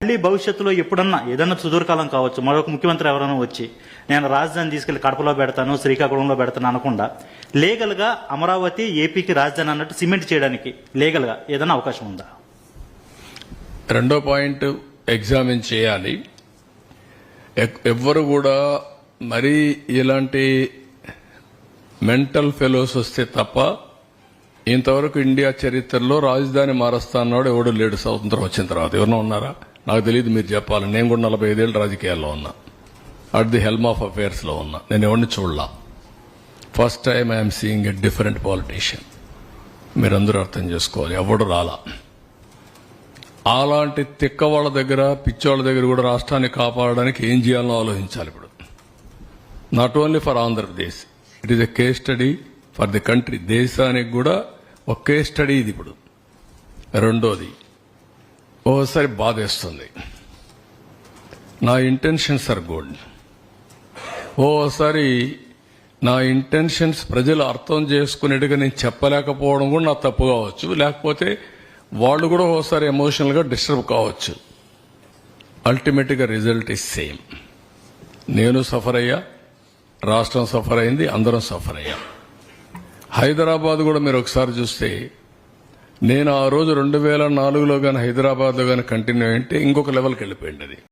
మళ్ళీ భవిష్యత్తులో ఎప్పుడన్నా ఏదన్నా సుదూరకాలం కావచ్చు మరొక ముఖ్యమంత్రి ఎవరైనా వచ్చి నేను రాజధాని తీసుకెళ్ళి కడపలో పెడతాను శ్రీకాకుళంలో పెడతాను అనకుండా లీగల్గా అమరావతి ఏపీకి రాజధాని అన్నట్టు సిమెంట్ చేయడానికి లీగల్గా ఏదైనా అవకాశం ఉందా? రెండో పాయింట్ ఎగ్జామిన్ చేయాలి. ఎవ్వరు కూడా మరీ ఇలాంటి మెంటల్ ఫెలోస్ వస్తే తప్ప ఇంతవరకు ఇండియా చరిత్రలో రాజధాని మారుస్తా అన్నాడు ఎవడు లేడు స్వతంత్రం వచ్చిన తర్వాత. ఎవరన్నా ఉన్నారా? నాకు తెలియదు మీరు చెప్పాలి నేను కూడా నలభై ఐదేళ్ళు రాజకీయాల్లో ఉన్నా. అట్ ది హెల్మ్ ఆఫ్ అఫేర్స్లో ఉన్నా. నేను ఎవరిని చూడలా. First time I'm seeing a different politician మీరందరూ అర్థం చేసుకోవాలి. ఎవడు రాలా? అలాంటి తిక్క వాళ్ళ దగ్గర పిచ్చోళ్ళ దగ్గర కూడా రాష్ట్రాన్ని కాపాడడానికి ఏం చేయాలో ఆలోచించాలి ఇప్పుడు. Not only for Andhra Pradesh it is a case study for the country దేశానికి కూడా ఒక కేస్ స్టడీ ఇది ఇప్పుడు. రెండోది ఓసారి బాధేస్తుంది. నా ఇంటెన్షన్స్ ఆర్ గుడ్ ఓసారి నా ఇంటెన్షన్స్ ప్రజలు అర్థం చేసుకునేట్టుగా నేను చెప్పలేకపోవడం కూడా నా తప్పు కావచ్చు. లేకపోతే వాళ్ళు కూడా ఓసారి ఎమోషనల్గా డిస్టర్బ్ కావచ్చు. అల్టిమేట్గా రిజల్ట్ ఇస్ సేమ్ నేను సఫర్ అయ్యా రాష్ట్రం సఫర్ అయింది అందరం సఫర్ అయ్యాం. హైదరాబాద్ కూడా మీరు ఒకసారి చూస్తే నేను ఆ రోజు రెండు వేల నాలుగులో కానీ హైదరాబాద్లో కానీ కంటిన్యూ అంటే ఇంకొక లెవెల్కి వెళ్ళిపోయింది అది.